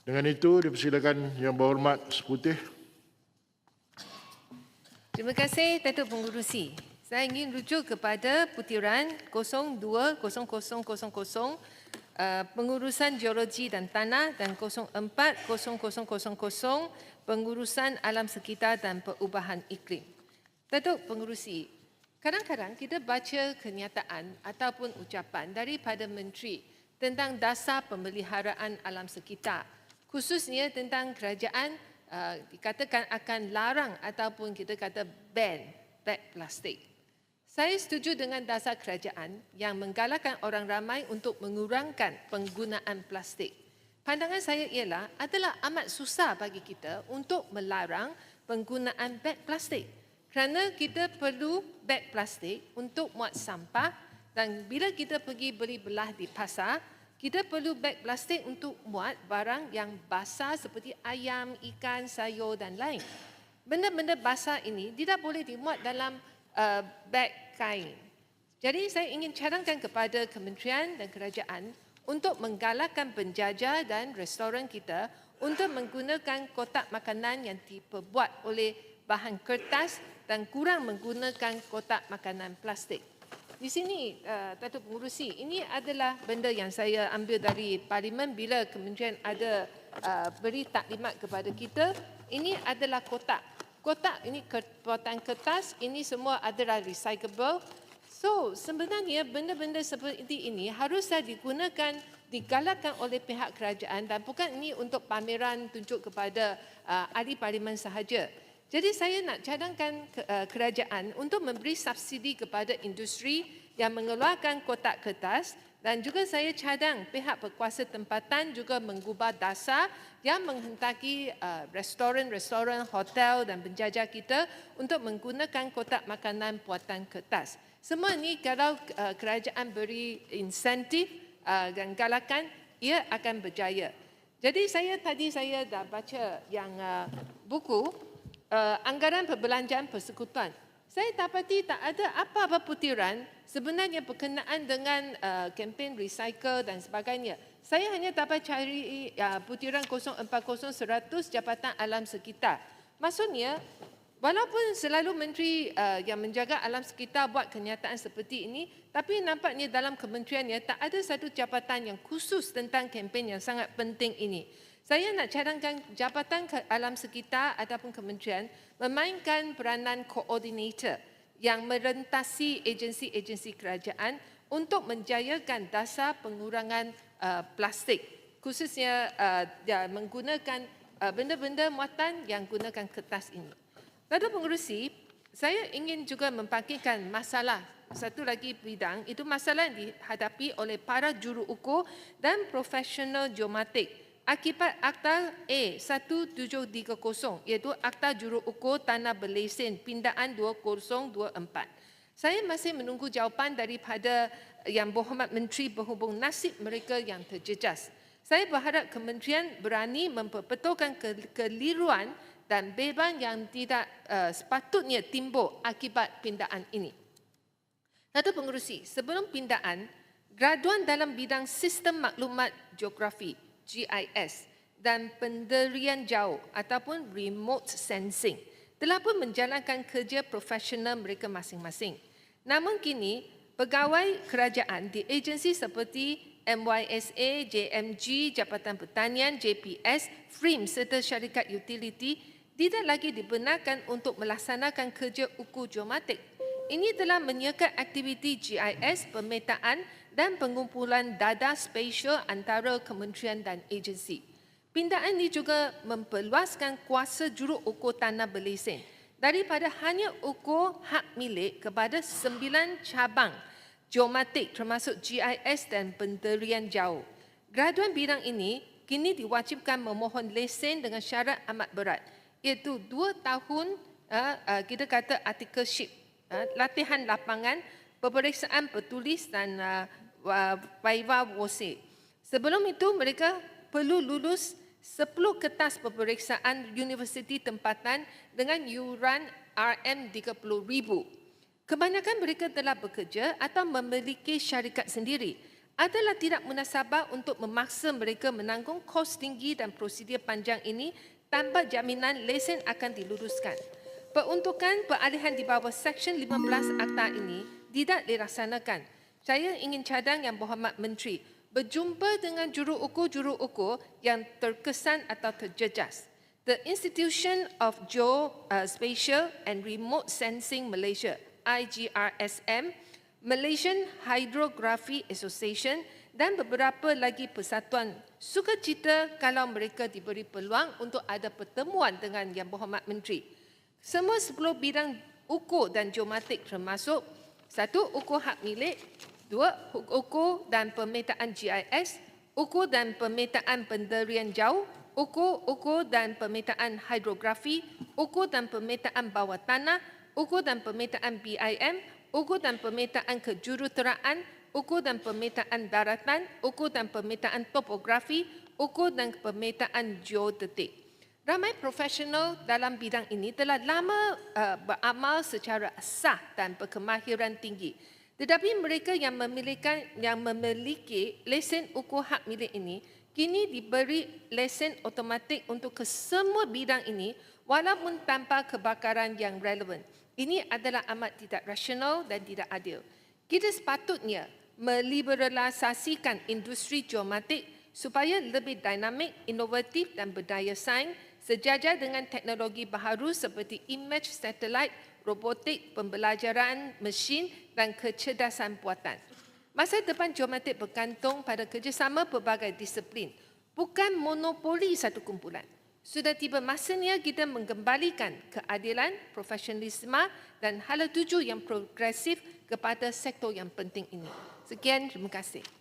Dengan itu dipersilakan Yang Berhormat Seputih. Terima kasih Datuk Pengurusi. Saya ingin rujuk kepada putiran 020000 uh, pengurusan geologi dan tanah dan 040000 pengurusan alam sekitar dan perubahan iklim. Datuk Pengurusi, kadang-kadang kita baca kenyataan ataupun ucapan daripada menteri tentang dasar pemeliharaan alam sekitar, khususnya tentang kerajaan uh, dikatakan akan larang ataupun kita kata ban beg plastik. Saya setuju dengan dasar kerajaan yang menggalakkan orang ramai untuk mengurangkan penggunaan plastik. Pandangan saya ialah adalah amat susah bagi kita untuk melarang penggunaan beg plastik. Kerana kita perlu beg plastik untuk muat sampah dan bila kita pergi beli belah di pasar, kita perlu beg plastik untuk muat barang yang basah seperti ayam, ikan, sayur dan lain. Benda-benda basah ini tidak boleh dimuat dalam uh, beg kain. Jadi saya ingin cadangkan kepada kementerian dan kerajaan untuk menggalakkan penjajah dan restoran kita untuk menggunakan kotak makanan yang diperbuat oleh bahan kertas dan kurang menggunakan kotak makanan plastik. Di sini, uh, Datuk Pengurusi, ini adalah benda yang saya ambil dari Parlimen bila kementerian ada uh, beri taklimat kepada kita. Ini adalah kotak kotak ini potan kertas ini semua adalah recyclable. So sebenarnya benda-benda seperti ini haruslah digunakan digalakkan oleh pihak kerajaan dan bukan ini untuk pameran tunjuk kepada uh, ahli parlimen sahaja. Jadi saya nak cadangkan ke, uh, kerajaan untuk memberi subsidi kepada industri yang mengeluarkan kotak kertas dan juga saya cadang pihak berkuasa tempatan juga mengubah dasar yang menghendaki uh, restoran-restoran, hotel dan penjajah kita untuk menggunakan kotak makanan buatan kertas. Semua ini kalau uh, kerajaan beri insentif dan galakan, ia akan berjaya. Jadi saya tadi saya dah baca yang uh, buku uh, Anggaran Perbelanjaan Persekutuan saya dapati tak ada apa-apa putiran sebenarnya berkenaan dengan uh, kempen recycle dan sebagainya. Saya hanya dapat cari uh, putiran 040-100 Jabatan Alam Sekitar. Maksudnya, walaupun selalu menteri uh, yang menjaga alam sekitar buat kenyataan seperti ini, tapi nampaknya dalam kementeriannya tak ada satu jabatan yang khusus tentang kempen yang sangat penting ini. Saya nak cadangkan Jabatan Alam Sekitar ataupun kementerian memainkan peranan koordinator yang merentasi agensi-agensi kerajaan untuk menjayakan dasar pengurangan uh, plastik khususnya uh, menggunakan uh, benda-benda muatan yang gunakan kertas ini. Datuk Pengurusi, saya ingin juga membangkitkan masalah satu lagi bidang itu masalah yang dihadapi oleh para juru ukur dan profesional geomatik akibat Akta A1730 iaitu Akta Juru Ukur Tanah Berlesen Pindaan 2024. Saya masih menunggu jawapan daripada Yang Berhormat Menteri berhubung nasib mereka yang terjejas. Saya berharap kementerian berani memperbetulkan keliruan dan beban yang tidak uh, sepatutnya timbul akibat pindaan ini. Satu pengurusi, sebelum pindaan, graduan dalam bidang sistem maklumat geografi GIS dan penderian jauh ataupun remote sensing telah pun menjalankan kerja profesional mereka masing-masing. Namun kini, pegawai kerajaan di agensi seperti MYSA, JMG, Jabatan Pertanian, JPS, FRIM serta syarikat utility tidak lagi dibenarkan untuk melaksanakan kerja ukur geomatik. Ini telah menyekat aktiviti GIS, pemetaan dan pengumpulan data spesial antara kementerian dan agensi. Pindaan ini juga memperluaskan kuasa juru ukur tanah berlesen daripada hanya ukur hak milik kepada sembilan cabang geomatik termasuk GIS dan penderian jauh. Graduan bidang ini kini diwajibkan memohon lesen dengan syarat amat berat iaitu dua tahun uh, uh, kita kata articleship, uh, latihan lapangan, peperiksaan bertulis dan uh, Vaiva Wose. Sebelum itu mereka perlu lulus 10 kertas peperiksaan universiti tempatan dengan yuran RM30,000. Kebanyakan mereka telah bekerja atau memiliki syarikat sendiri adalah tidak munasabah untuk memaksa mereka menanggung kos tinggi dan prosedur panjang ini tanpa jaminan lesen akan diluruskan. Peruntukan peralihan di bawah Seksyen 15 Akta ini tidak dilaksanakan. Saya ingin cadang Yang Berhormat Menteri berjumpa dengan juru ukur-juru ukur yang terkesan atau terjejas. The Institution of Geospatial and Remote Sensing Malaysia, IGRSM, Malaysian Hydrography Association dan beberapa lagi persatuan sukacita kalau mereka diberi peluang untuk ada pertemuan dengan Yang Berhormat Menteri. Semua 10 bidang ukur dan geomatik termasuk satu ukur hak milik, dua ukur dan pemetaan GIS, ukur dan pemetaan penderian jauh, ukur-ukur dan pemetaan hidrografi, ukur dan pemetaan bawah tanah, ukur dan pemetaan BIM, ukur dan pemetaan kejuruteraan, ukur dan pemetaan daratan, ukur dan pemetaan topografi, ukur dan pemetaan geodetik. Ramai profesional dalam bidang ini telah lama uh, beramal secara sah dan berkemahiran tinggi. Tetapi mereka yang memiliki yang memiliki lesen ukur hak milik ini kini diberi lesen automatik untuk ke semua bidang ini walaupun tanpa kebakaran yang relevan. Ini adalah amat tidak rasional dan tidak adil. Kita sepatutnya meliberalisasikan industri geomatik supaya lebih dinamik, inovatif dan berdaya saing sejajar dengan teknologi baharu seperti image satellite, robotik, pembelajaran mesin dan kecerdasan buatan. Masa depan geomatik bergantung pada kerjasama pelbagai disiplin, bukan monopoli satu kumpulan. Sudah tiba masanya kita mengembalikan keadilan, profesionalisme dan hala tuju yang progresif kepada sektor yang penting ini. Sekian, terima kasih.